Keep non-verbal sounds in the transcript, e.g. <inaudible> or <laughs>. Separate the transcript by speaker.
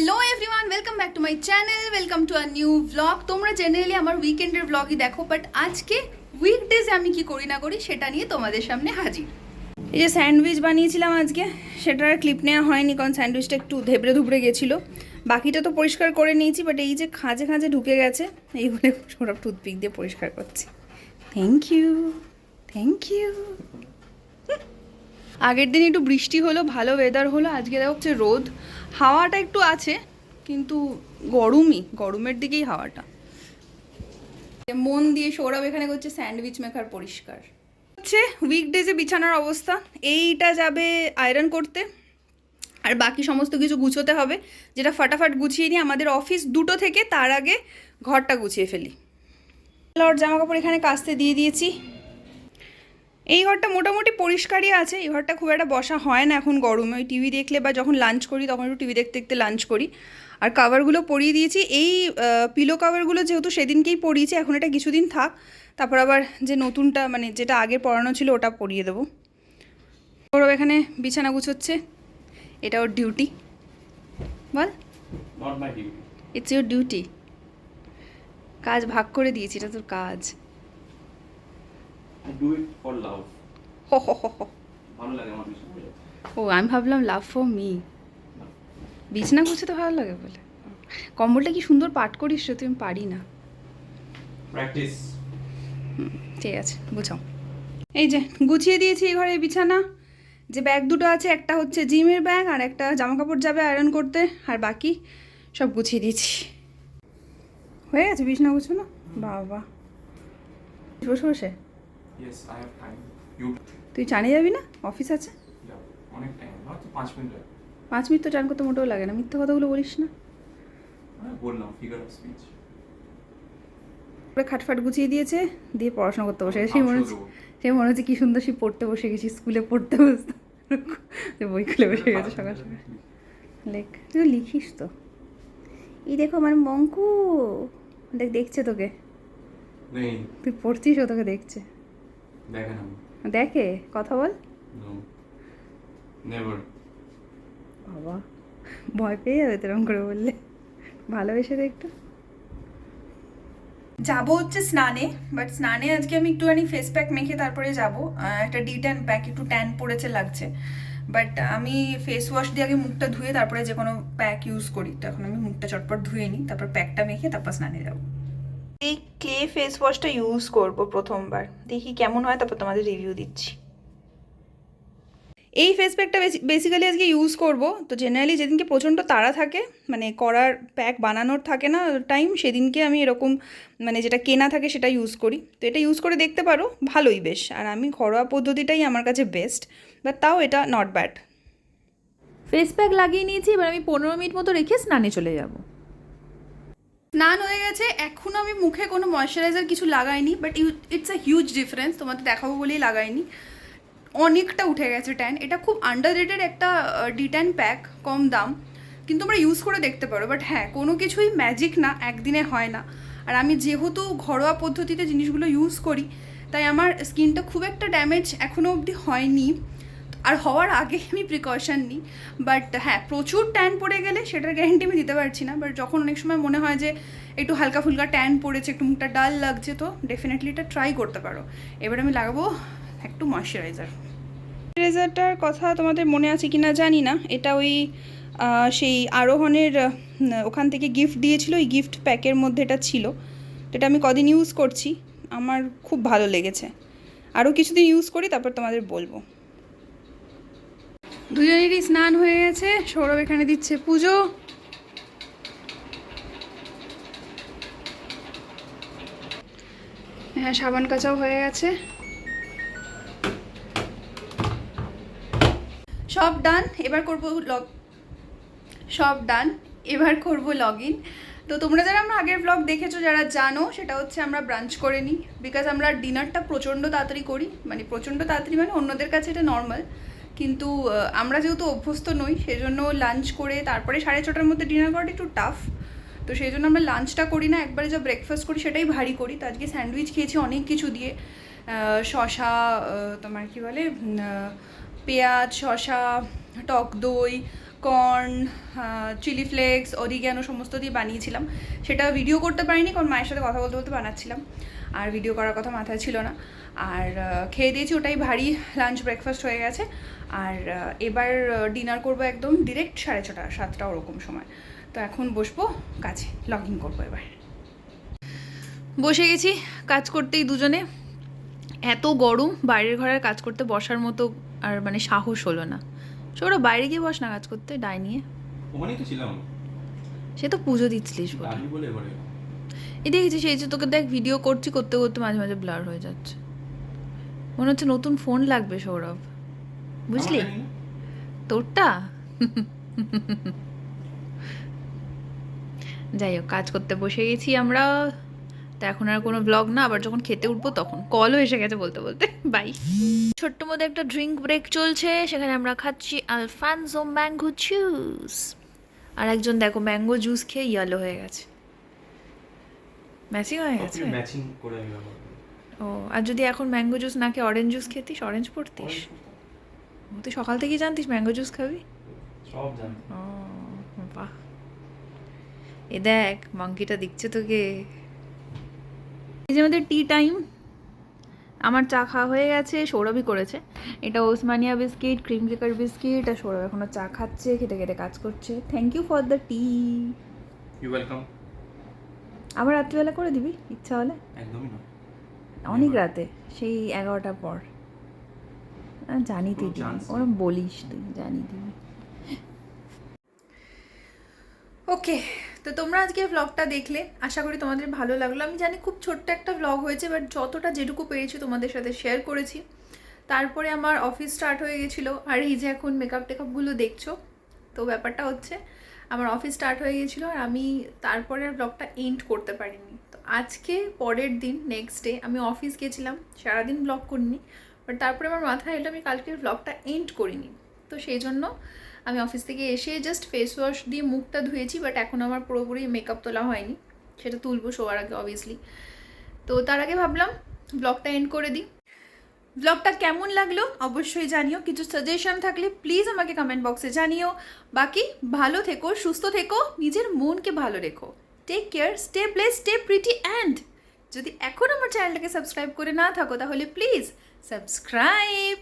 Speaker 1: Hello everyone welcome back to my channel welcome to a new blog তোমরা generally আমার উইকেন্ডের ব্লগই দেখো but আজকে উইকডেজে আমি কি করি না করি সেটা নিয়ে তোমাদের সামনে হাজির। এই যে স্যান্ডউইচ বানিয়েছিলাম আজকে, সেটার ক্লিপ নেওয়া হয়নি, কারণ স্যান্ডউইচটা একটু ধেবড়ে ধুবড়ে গেছিল। বাকিটা তো পরিষ্কার করে নিয়েছি বাট এই যে খাঁজে খাঁজে ঢুকে গেছে, এইগুলো সব টুথপিক দিয়ে পরিষ্কার করছি। থ্যাংক ইউ থ্যাংক ইউ আগের দিন একটু বৃষ্টি হলো, ভালো ওয়েদার হলো, আজকে দেখো হচ্ছে রোদ। হাওয়াটা একটু আছে, কিন্তু গরমই, গরমের দিকেই হাওয়াটা। মন দিয়ে সৌরভ এখানে করছে স্যান্ডউইচ মেকার পরিষ্কার। হচ্ছে উইকডেজে বিছানার অবস্থা, এইটা যাবে আয়রন করতে, আর বাকি সমস্ত কিছু গুছোতে হবে, যেটা ফাটাফাট গুছিয়ে নিয়ে আমাদের অফিস দুটো থেকে তার আগে ঘরটা গুছিয়ে ফেলি। লট জামা কাপড় এখানে কাস্তে দিয়ে দিয়েছি। এই ঘরটা মোটামুটি পরিষ্কারই আছে। এই ঘরটা খুব একটা বসা হয় না এখন গরমে। ওই টিভি দেখলে বা যখন লাঞ্চ করি তখন একটু টিভি দেখতে দেখতে লাঞ্চ করি। আর কাভারগুলো পরিয়ে দিয়েছি। এই পিলো কাভারগুলো যেহেতু সেদিনকেই পরিয়েছি এখন এটা কিছুদিন থাক। তারপর আবার যে নতুনটা মানে যেটা আগে পরানো ছিল ওটা পরিয়ে দেবো। ওরও এখানে বিছানা গুছোচ্ছে। এটা ওর ডিউটি বল। ইটস ইউর ডিউটি কাজ ভাগ করে দিয়েছি এটা তোর কাজ। হো <laughs>
Speaker 2: ভালো লাগে আমার
Speaker 1: ও আমি ভাবলাম লাভ ফর মি বিছনা গুছাতে ভালো লাগে বলে। কম্বলটা কি সুন্দর পাট করিস রে তুই পারি না।
Speaker 2: প্র্যাকটিস
Speaker 1: ঠিক আছে গুছাও। এই যে গুছিয়ে দিয়েছি এই ঘরে বিছানা। যে ব্যাগ দুটো আছে একটা হচ্ছে জিমের ব্যাগ আর একটা জামা কাপড় যাবে আয়রন করতে। আর বাকি সব গুছিয়ে দিয়েছি। হয়ে গেছে বিছনা গুছানো? বাবা। বসে বসে।
Speaker 2: Yes I have time you
Speaker 1: তুই চানে যাবি না? অফিস আছে?
Speaker 2: অনেক টাইম হয়তো পাঁচ মিনিট লাগে।
Speaker 1: পাঁচ মিনিট তো চান করতে মোটেও লাগে না। মিথ্যা কথাগুলো বলিস না।
Speaker 2: আমি বললাম ফিগার অফ স্পিচ
Speaker 1: পুরো খাটফাট গুছিয়ে দিয়েছে দিয়ে পড়াশোনা করতে বসে সেই মনে হচ্ছে সেই মনে হচ্ছে কি সুন্দর সে পড়তে বসে গেছি স্কুলে পড়তে বসতে। বই খুলে বসে গেছে সকাল সকাল। লেখ। তুই লিখিস তো। এই দেখো আমার মঙ্কু। দেখ দেখছে তোকে? তুই পড়ছিস ও তোকে দেখছে।
Speaker 2: দেখে না
Speaker 1: দেখে? কথা বল।
Speaker 2: নেভার
Speaker 1: বাবা ভয় পেয়ে যাবে তেরম করে বললে। ভালোবেসে দে একটু। যাব হচ্ছে স্নানে বাট স্নানে আজকে আমি একটুখানি ফেস প্যাক মেখে তারপরে যাব। একটা ডি ট্যান প্যাক একটু ট্যান পড়েছে লাগছে। বাট আমি ফেস ওয়াশ দিয়ে আগে মুখটা ধুয়ে তারপরে যে কোনো প্যাক ইউজ করি। তো এখন আমি মুখটা চটপট ধুয়ে নিই তারপর প্যাকটা মেখে তারপর স্নানে যাব। এই ক্লে ফেস ওয়াশটা ইউজ করব প্রথমবার। দেখি কেমন হয়, তারপর তোমাদের রিভিউ দিচ্ছি। এই ফেস প্যাকটা বেসিক্যালি আজকে ইউজ করব। তো জেনারেলি যেদিনকে প্রচণ্ড তাড়া থাকে মানে করার প্যাক বানানোর থাকে না টাইম সেদিনকে আমি এরকম মানে যেটা কেনা থাকে সেটা ইউজ করি। তো এটা ইউজ করে দেখতে পারো, ভালোই বেশ। আর আমি ঘরোয়া পদ্ধতিটাই আমার কাছে বেস্ট বাট তাও এটা নট ব্যাড
Speaker 3: ফেস প্যাক লাগিয়ে নিয়েছি, এবার আমি পনেরো মিনিট মতো রেখে স্নানে চলে যাব।
Speaker 1: স্নান হয়ে গেছে এখনও আমি মুখে কোনো ময়শ্চারাইজার কিছু লাগাইনি but it's a huge difference তোমাদের দেখাবো বলেই লাগাইনি। অনেকটা উঠে গেছে ট্যান এটা খুব আন্ডার রেটেড একটা ডিট্যান প্যাক কম দাম, কিন্তু তোমরা ইউজ করে দেখতে পারো বাট হ্যাঁ কোনো কিছুই ম্যাজিক না, একদিনে হয় না। আর আমি যেহেতু ঘরোয়া পদ্ধতিতে জিনিসগুলো ইউজ করি, তাই আমার স্কিনটা খুব একটা ড্যামেজ এখনও অবধি হয়নি। আর হওয়ার আগে আমি প্রিকশন নিই। বাট হ্যাঁ প্রচুর ট্যান পড়ে গেলে সেটার গ্যারেন্টি আমি দিতে পারছি না। বাট যখন অনেক সময় মনে হয় যে একটু হালকা ফুলকা ট্যান পড়েছে, একটু মুখটা ডাল লাগছে, তো ডেফিনেটলি এটা ট্রাই করতে পারো। এবার আমি লাগাবো একটু ময়শ্চারাইজার ময়শ্চারাইজারটার কথা তোমাদের মনে আছে কি না জানি না। এটা ওই সেই আরোহণের ওখান থেকে গিফট দিয়েছিল, ওই গিফট প্যাকের মধ্যে এটা ছিল। এটা আমি কদিন ইউজ করছি। আমার খুব ভালো লেগেছে। আরও কিছুদিন ইউজ করি, তারপর তোমাদের বলব। দুজনেরই স্নান হয়ে গেছে। সৌরভ এখানে দিচ্ছে পুজো। হ্যাঁ সাবান কাচাও হয়ে গেছে। সব ডান, এবার করব লগ সব ডান, এবার করব লগ ইন তো তোমরা যারা আমরা আগের ব্লগ দেখেছ, যারা জানো, সেটা হচ্ছে আমরা ব্রাঞ্চ করে নিই। বিকজ আমরা ডিনারটা প্রচণ্ড তাড়াতাড়ি করি। মানে প্রচণ্ড তাড়াতাড়ি মানে অন্যদের কাছে এটা নর্মাল কিন্তু আমরা যেহেতু অভ্যস্ত নই, সেজন্য লাঞ্চ করে তারপরে সাড়ে ছটার মধ্যে ডিনার করাটা একটু টাফ তো সেই জন্য আমরা লাঞ্চটা করি না, একবারে যা ব্রেকফাস্ট করি সেটাই ভারী করি। তো আজকে স্যান্ডউইচ খেয়েছি অনেক কিছু দিয়ে। শশা তোমার কি বলে পেঁয়াজ শশা টক দই কর্ন চিলি ফ্লেক্স অরিগ্যানো সমস্ত দিয়ে বানিয়েছিলাম। সেটা ভিডিও করতে পারিনি কারণ মায়ের সাথে কথা বলতে বলতে বানাচ্ছিলাম। আর ভিডিও করার কথা মাথায় ছিল না। আর খেয়ে দিয়েছি, ওটাই ভারী লাঞ্চ ব্রেকফাস্ট হয়ে গেছে। আর এবার ডিনার করব একদম ডিরেক্ট সাড়ে ছটা, সাতটা ওরকম সময়। তো এখন বসবো, কাজে লগ ইন করব এবার। বসে গেছি কাজ করতেই দুজনে। এত গরম, বাইরের ঘরের কাজ করতে বসার মতো আর মানে সাহস হলো না। ছোটো বাইরে গিয়ে বস না কাজ করতে ডাই নিয়ে।
Speaker 2: ওখানেই তো ছিলাম।
Speaker 1: সে তো পুজো দিচ্ছিলিস বলে এই দেখেছি সেই যে তোকে দেখ ভিডিও করছি করতে করতে মাঝে মাঝে ব্লার হয়ে যাচ্ছে। মনে হচ্ছে নতুন ফোন লাগবে সৌরভ। বুঝলি। তোরটা? যাই হোক কাজ করতে বসে গেছি আমরা। তো এখন আর কোনো ব্লগ না আবার যখন খেতে উঠবো তখন কলও এসে গেছে বলতে বলতে। বাই ছোট্ট মধ্যে একটা ড্রিঙ্ক ব্রেক চলছে সেখানে আমরা খাচ্ছি আলফানজো ম্যাঙ্গো জুস আর একজন দেখো ম্যাঙ্গো জুস খেয়ে ইয়েলো হয়ে গেছে। ম্যাচিং হয়ে গেছে। ও আর যদি এখন ম্যাঙ্গো জুস না খেয়ে অরেঞ্জ জুস খেতিস অরেঞ্জ পড়তিস? ও, তুই সকাল থেকেই জানতিস ম্যাঙ্গো জুস খাবি?
Speaker 2: সব জানি
Speaker 1: ও বাহ। এ দেখ মাংকিটা দিচ্ছে তোকে। এই যে আমাদের টি টাইম আমার চা খাওয়া হয়ে গেছে সৌরভই করেছে। এটা ওসমানিয়া বিস্কিট ক্রিম কেকার বিস্কিট আর সৌরভ এখনও চা খাচ্ছে খেতে খেতে কাজ করছে। Thank you for the tea
Speaker 2: you welcome
Speaker 1: আবার রাত্রিবেলা করে দিবি ইচ্ছা হলে?
Speaker 2: একদমই না।
Speaker 1: অনেক রাতে সেই এগারোটার পর। জানি তুই দিবি। ওরম বলিস তুই জানি তুই ওকে তো তোমরা আজকে ব্লগটা দেখলে, আশা করি তোমাদের ভালো লাগল। আমি জানি খুব ছোট্ট একটা ব্লগ হয়েছে বাট যতটা যেটুকু পেরেছি তোমাদের সাথে শেয়ার করেছি। তারপরে আমার অফিস স্টার্ট হয়ে গেছিল, আর এই যে এখন মেকআপ টেকআপগুলো দেখছ, তো ব্যাপারটা হচ্ছে আমার অফিস স্টার্ট হয়ে গেছিল, আর আমি তারপরে আর ব্লগটা এন্ড করতে পারিনি। তো আজকে পরের দিন নেক্সট ডে আমি অফিস গেছিলাম, সারাদিন ব্লগ করিনি বাট তারপরে আমার মাথায় এলো আমি কালকে ব্লগটা এন্ড করিনি। তো সেই জন্য আমি অফিস থেকে এসে জাস্ট ফেস ওয়াশ দিয়ে মুখটা ধুয়েছি বাট এখন আমার পুরোপুরি মেকআপ তোলা হয়নি। সেটা তুলবো শোয়ার আগে অবভিয়াসলি তো তার আগে ভাবলাম ব্লগটা এন্ড করে দিই। ব্লগটা কেমন লাগল অবশ্যই জানিও। কিছু সাজেশন থাকলে প্লিজ আমাকে কমেন্ট বক্সে জানিও। বাকি ভালো থেকো, সুস্থ থেকো, নিজের মনকে ভালো রেখো। Take care stay place stay pretty and যদি এখন আমার চ্যানেলটাকে সাবস্ক্রাইব করে না থাকো, তাহলে প্লিজ সাবস্ক্রাইব